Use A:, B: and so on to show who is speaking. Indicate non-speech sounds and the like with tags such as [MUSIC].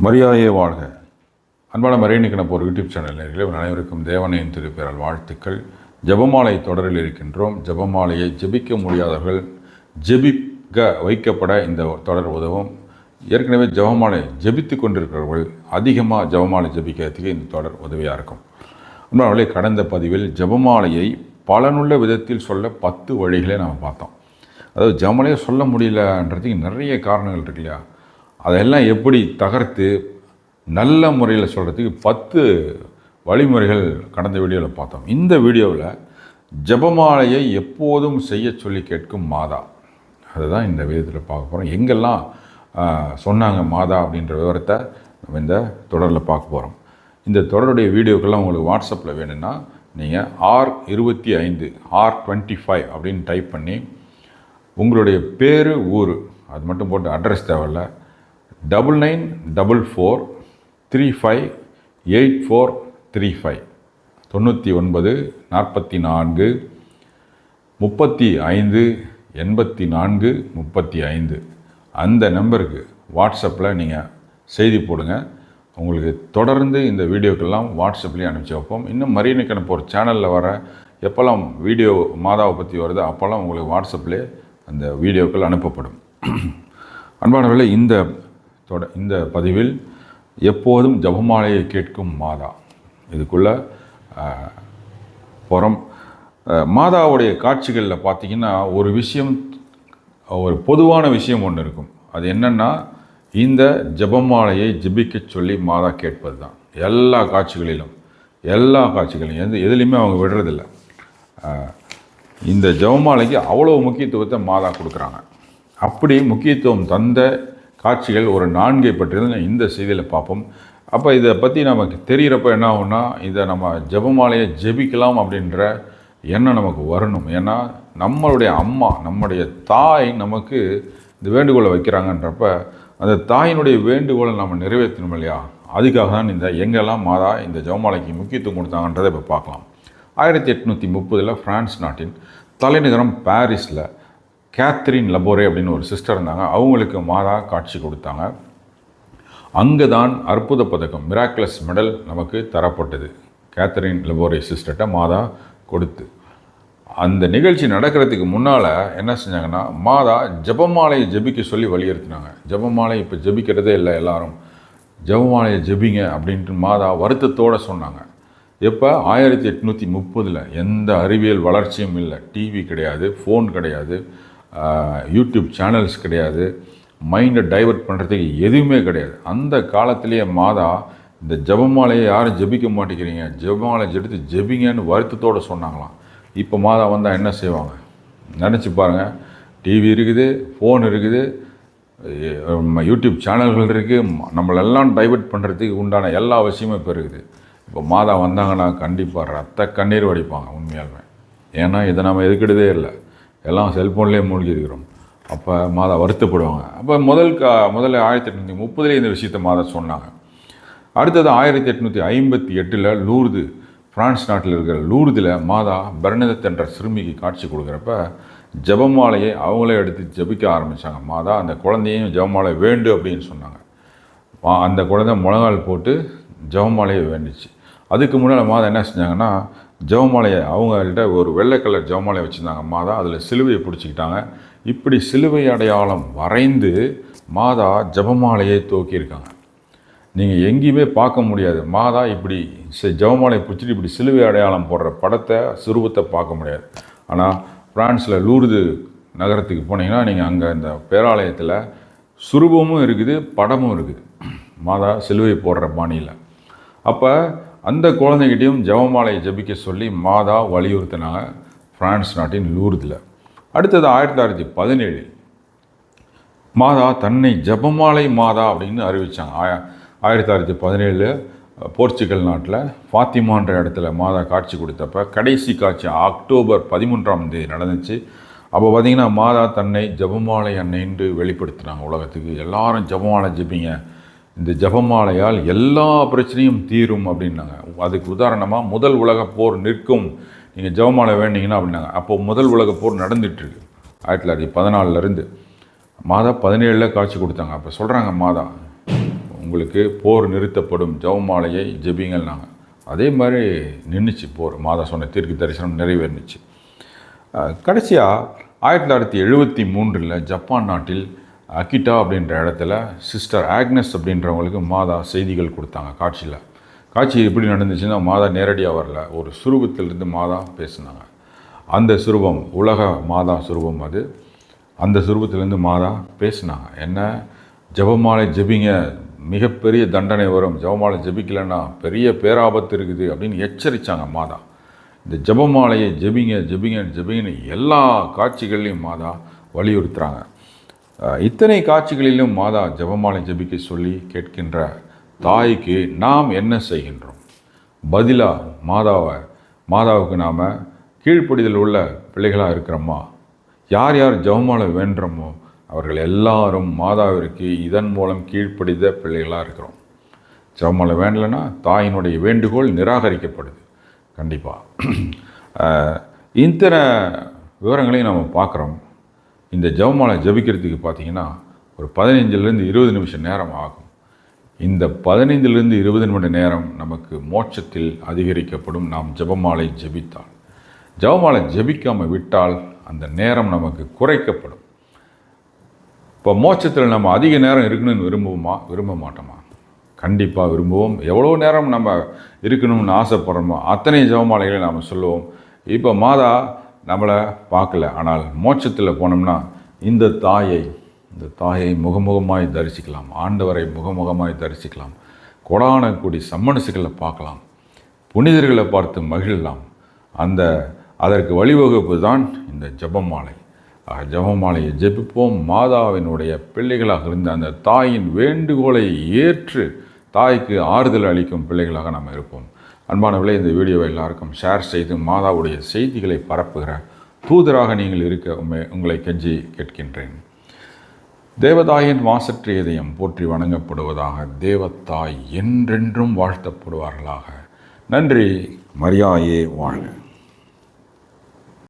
A: மரியாதையே வாழ்க. அன்பான மறைநிக்கணப்பு ஒரு யூடியூப் சேனல் நேர்களே அனைவருக்கும் தேவனையின் திருப்பெயரால் வாழ்த்துக்கள். ஜெபமாலை தொடரில் இருக்கின்றோம். ஜெபமாலையை ஜெபிக்க முடியாதவர்கள் ஜெபிக்க வைக்கப்பட இந்த தொடர் உதவும். ஏற்கனவே ஜபமாலை ஜெபித்து கொண்டிருக்கிறவர்கள் அதிகமாக ஜபமாலை ஜெபிக்கிறதுக்கு இந்த தொடர் உதவியாக இருக்கும். அன்பானவர்களே கடந்த பதிவில் ஜெபமாலையை பலனுள்ள விதத்தில் சொல்ல பத்து வழிகளை நாம் பார்த்தோம். அதாவது ஜெபமாலையை சொல்ல முடியலன்றதுக்கு நிறைய காரணங்கள் இருக்கு இல்லையா? அதெல்லாம் எப்படி தகர்த்து நல்ல முறையில் சொல்கிறதுக்கு பத்து வழிமுறைகள் கடந்த வீடியோவில் பார்த்தோம். இந்த வீடியோவில் ஜெபமாலையை எப்போதும் செய்ய சொல்லி கேட்கும் மாதா. அதுதான் இந்த விதத்தில் பார்க்க போகிறோம் எங்கெல்லாம் சொன்னாங்க மாதா அப்படின்ற விவரத்தை நம்ம இந்த தொடரில் பார்க்க போகிறோம் இந்த தொடருடைய வீடியோக்கெல்லாம் உங்களுக்கு வாட்ஸ்அப்பில் வேணும்னா நீங்கள் ஆர் இருபத்தி ஐந்து ஆர் டுவெண்ட்டி ஃபைவ் அப்படின்னு டைப் பண்ணி உங்களுடைய பேர் ஊர் அது மட்டும் போட்டு அட்ரஸ் தேவையில்லை. Double nine double four three five eight four three five தொண்ணூற்றி ஒன்பது நாற்பத்தி நான்கு முப்பத்தி ஐந்து எண்பத்தி நான்கு முப்பத்தி ஐந்து. அந்த நம்பருக்கு வாட்ஸ்அப்பில் நீங்கள் செய்தி போடுங்க. உங்களுக்கு தொடர்ந்து இந்த வீடியோக்கெல்லாம் வாட்ஸ்அப்லேயே அனுப்பிச்சி வைப்போம். இன்னும் மரியனுக்கு ஒரு சேனலில் வர எப்போல்லாம் வீடியோ மாதாவை பற்றி வருதோ அப்போல்லாம் உங்களுக்கு வாட்ஸ்அப்லேயே அந்த வீடியோக்கள் அனுப்பப்படும். [CLEARS THROAT] அன்பானவர்களே இந்த தொட இந்த பதிவில் எப்போதும் ஜபமாலையை கேட்கும் மாதா. இதுக்குள்ளே புறம் மாதாவுடைய காட்சிகளில் பார்த்தீங்கன்னா ஒரு விஷயம் ஒரு பொதுவான விஷயம் ஒன்று இருக்கும். அது என்னென்னா இந்த ஜபமாலையை ஜபிக்க சொல்லி மாதா கேட்பது தான் எல்லா காட்சிகளிலும் எல்லா காட்சிகளிலும் எந்த எதுலேயுமே அவங்க விடுறதில்ல. இந்த ஜபமாலைக்கு அவ்வளோ முக்கியத்துவத்தை மாதா கொடுக்குறாங்க. அப்படி முக்கியத்துவம் தந்த காட்சிகள் ஒரு நான்கை பற்றி இந்த செய்தியில் பார்ப்போம். அப்போ இதை பற்றி நமக்கு தெரிகிறப்ப என்ன ஆகும்னா இதை நம்ம ஜெபமாலையை ஜெபிக்கலாம் அப்படின்ற எண்ணம் நமக்கு வரணும். ஏன்னா நம்மளுடைய அம்மா நம்முடைய தாய் நமக்கு இந்த வேண்டுகோளை வைக்கிறாங்கன்றப்ப அந்த தாயினுடைய வேண்டுகோளை நம்ம நிறைவேற்றணும் இல்லையா? அதுக்காக தான் இந்த எங்கெல்லாம் மாதா இந்த ஜெபமாலைக்கு முக்கியத்துவம் கொடுத்தாங்கன்றதை இப்போ பார்க்கலாம். ஆயிரத்தி எட்நூற்றி முப்பதில் ஃப்ரான்ஸ் நாட்டின் தலைநகரம் பாரிஸில் கேத்ரின் லபோரே அப்படின்னு ஒரு சிஸ்டர் இருந்தாங்க. அவங்களுக்கு மாதா காட்சி கொடுத்தாங்க. அங்கே தான் அற்புத பதக்கம் மிராக்லஸ் மெடல் நமக்கு தரப்பட்டது. கேத்தரின் லபோரே சிஸ்டர்கிட்ட மாதா கொடுத்து. அந்த நிகழ்ச்சி நடக்கிறதுக்கு முன்னால் என்ன செஞ்சாங்கன்னா மாதா ஜெபமாலையை ஜெபிக்க சொல்லி வலியுறுத்தினாங்க ஜபமாலை இப்போ ஜெபிக்கிறதே இல்லை எல்லாரும். ஜெபமாலையை ஜெபிங்க அப்படின்ட்டு மாதா வருத்தத்தோடு சொன்னாங்க. எப்போ? ஆயிரத்தி எட்நூற்றி முப்பதில். எந்த அறிவியல் வளர்ச்சியும் இல்லை. டிவி கிடையாது ஃபோன் கிடையாது. யூடியூப் சேனல்ஸ் கிடையாது. மைண்டை டைவர்ட் பண்ணுறதுக்கு எதுவுமே கிடையாது. அந்த காலத்திலேயே மாதா இந்த ஜெபமாலையை யாரும் ஜெபிக்க மாட்டேங்கிறீங்க. ஜபமாலை எடுத்து ஜெபிங்கன்னு வருத்தத்தோடு சொன்னாங்களாம். இப்போ மாதா வந்தால் என்ன செய்வாங்க? நினச்சி பாருங்கள் டிவி இருக்குது ஃபோன் இருக்குது யூடியூப் சேனல்கள் இருக்குது நம்மளெல்லாம் டைவர்ட் பண்ணுறதுக்கு உண்டான எல்லா விஷயமும் இப்போ இருக்குது. இப்போ மாதா வந்தாங்கன்னா கண்டிப்பாக ரத்த கண்ணீர் வடிப்பாங்க உண்மையாலுமே. ஏன்னா இதை நம்ம எதுக்கிட்டதே இல்லை. எல்லாம் செல்ஃபோன்லேயே மூழ்கி இருக்கிறோம் அப்போ மாதா வருத்தப்படுவாங்க. அப்போ முதல் கா முதல்ல ஆயிரத்தி எட்நூற்றி முப்பதுலேயே இந்த விஷயத்தை மாதா சொன்னாங்க. அடுத்தது ஆயிரத்தி எட்நூற்றி ஐம்பத்தி எட்டில் லூர்து பிரான்ஸ் நாட்டில் இருக்கிற லூர்தில் மாதா பெர்னதத் என்ற சிறுமிக்கு காட்சி கொடுக்குறப்ப ஜெபமாலையை அவங்களே எடுத்து ஜெபிக்க ஆரம்பித்தாங்க மாதா அந்த குழந்தையும் ஜபமாலை வேண்டு அப்படின்னு சொன்னாங்க. அந்த குழந்தை முழங்கால் போட்டு ஜபமாலையை வேண்டுச்சு. அதுக்கு முன்னால் மாதா என்ன செஞ்சாங்கன்னா ஜெபமாலையை அவங்கள்ட்ட ஒரு வெள்ளை கலர் ஜெபமாலை வச்சுருந்தாங்க. மாதா அதில் சிலுவையை பிடிச்சிக்கிட்டாங்க. இப்படி சிலுவை அடையாளம் வரைந்து மாதா ஜெபமாலையை தூக்கியிருக்காங்க. நீங்கள் எங்கேயுமே பார்க்க முடியாது. மாதா இப்படி சி- பிடிச்சிட்டு இப்படி சிலுவை அடையாளம் போடுற படத்தை சுரூபத்தை பார்க்க முடியாது. ஆனால் பிரான்ஸில் லூர்து நகரத்துக்கு போனீங்கன்னா நீங்கள் அங்கே இந்த பேராலயத்தில் சுரூபமும் இருக்குது படமும் இருக்குது. மாதா சிலுவை போடுற பாணியில். அப்போ அந்த குழந்தைகிட்டையும் ஜெபமாலையை ஜெபிக்க சொல்லி மாதா வலியுறுத்தினாங்க ஃப்ரான்ஸ் நாட்டின் லூர்தில். அடுத்தது ஆயிரத்தி தொள்ளாயிரத்தி பதினேழில் மாதா தன்னை ஜெபமாலை மாதா அப்படின்னு அறிவித்தாங்க ஆயிரத்தி தொள்ளாயிரத்தி பதினேழு போர்ச்சுகல் நாட்டில் ஃபாத்திமான்ற இடத்துல மாதா காட்சி கொடுத்தப்ப கடைசி காட்சி அக்டோபர் பதிமூன்றாம் தேதி நடந்துச்சு. அப்போ பார்த்தீங்கன்னா மாதா தன்னை ஜெபமாலை அன்னைன்று வெளிப்படுத்தினாங்க உலகத்துக்கு. எல்லாரும் ஜபமாலை ஜெபிங்க. இந்த ஜபமாலையால் எல்லா பிரச்சனையும் தீரும் அப்படின்னாங்க. அதுக்கு உதாரணமாக முதல் உலக போர் நிற்கும். நீங்கள் ஜபமாலை வேண்டிங்கன்னா அப்படின்னாங்க. அப்போ முதல் உலக போர் நடந்துகிட்ருக்கு ஆயிரத்தி தொள்ளாயிரத்தி பதினாலிருந்து மாதா பதினேழில் காட்சி கொடுத்தாங்க. அப்போ சொல்கிறாங்க மாதா உங்களுக்கு போர் நிறுத்தப்படும். ஜபமாலையை ஜெபிங்கள்னாங்க. அதே மாதிரி நின்றுச்சு போர். மாதா சொன்ன தீர்க்கு தரிசனம் நிறைவேறுனுச்சு. கடைசியாக ஆயிரத்தி தொள்ளாயிரத்தி எழுபத்தி மூன்றில் ஜப்பான் நாட்டில் அக்கிட்டா அப்படின்ற இடத்துல சிஸ்டர் ஆக்னஸ் அப்படின்றவங்களுக்கு மாதா செய்திகள் கொடுத்தாங்க காட்சியில். காட்சி எப்படி நடந்துச்சுன்னா மாதா நேரடியாக வரல. ஒரு சுரூபத்திலிருந்து மாதா பேசினாங்க. அந்த சுரூபம் உலக மாதா சுரூபம் அது. அந்த சுரூபத்திலேருந்து மாதா பேசினாங்க. என்ன? ஜெபமாலை ஜெபிங்க. மிகப்பெரிய தண்டனை வரும். ஜெபமாலை ஜெபிக்கலைன்னா பெரிய பேராபத்து இருக்குது அப்படின்னு எச்சரித்தாங்க மாதா. இந்த ஜெபமாலையை ஜெபிங்க ஜபிங்க ஜபிங்கன்னு எல்லா காட்சிகள்லையும் மாதா வலியுறுத்துகிறாங்க இத்தனை காட்சிகளிலும் மாதா ஜபமாலை ஜபிக்க சொல்லி கேட்கின்ற தாய்க்கு நாம் என்ன செய்கின்றோம்? பதிலாக மாதாவை மாதாவுக்கு நாம் கீழ்ப்படிதல் உள்ள பிள்ளைகளாக இருக்கிறோமா? யார் யார் ஜெபமாலை வேண்டுறோமோ அவர்கள் எல்லாரும் மாதாவிற்கு இதன் மூலம் கீழ்ப்படித பிள்ளைகளாக இருக்கிறோம். ஜபமாலை வேண்டலைன்னா தாயினுடைய வேண்டுகோள் நிராகரிக்கப்படுது. கண்டிப்பாக இத்தனை விவரங்களையும் நம்ம பார்க்குறோம். இந்த ஜெபமாலை ஜபிக்கிறதுக்கு பார்த்தீங்கன்னா ஒரு பதினைஞ்சிலேருந்து இருபது நிமிஷம் நேரம் ஆகும். இந்த பதினைந்திலிருந்து இருபது நிமிட நேரம் நமக்கு மோட்சத்தில் அதிகரிக்கப்படும் நாம் ஜெபமாலை ஜெபித்தால். ஜெபமாலை ஜெபிக்காமல் விட்டால் அந்த நேரம் நமக்கு குறைக்கப்படும். இப்போ மோட்சத்தில் நம்ம அதிக நேரம் இருக்கணும்னு விரும்புவோமா விரும்ப மாட்டோமா? கண்டிப்பாக விரும்புவோம். எவ்வளோ நேரம் நம்ம இருக்கணும்னு ஆசைப்படுறோமோ அத்தனை ஜெபமாலைகளை நாம் சொல்லுவோம். இப்போ மாதா நம்மளை பார்க்கல. ஆனால் மோட்சத்தில் போனோம்னா இந்த தாயை இந்த தாயை முகமுகமாய் தரிசிக்கலாம். ஆண்டவரை முகமுகமாய் தரிசிக்கலாம். கொடான கூடி சம்மனசுகளை பார்க்கலாம். புனிதர்களை பார்த்து மகிழலாம். அந்த அதற்கு வழிவகுப்பு தான் இந்த ஜபமாலை. ஆக ஜெபமாலையை ஜெபிப்போம். மாதாவினுடைய பிள்ளைகளாக இருந்த அந்த தாயின் வேண்டுகோளை ஏற்று தாய்க்கு ஆறுதல் அளிக்கும் பிள்ளைகளாக நாம் இருப்போம். அன்பானவர்களே இந்த வீடியோவை எல்லாருக்கும் ஷேர் செய்து மாதாவுடைய செய்திகளை பரப்புகிற தூதராக நீங்கள் இருக்க உண்மை உங்களை கெஞ்சி கேட்கின்றேன். தேவதாயின் வாசற்ற இதயம் போற்றி வணங்கப்படுவதாக தேவத்தாய் என்றென்றும் வாழ்த்தப்படுவார்களாக. நன்றி மரியாயே வாழ்க.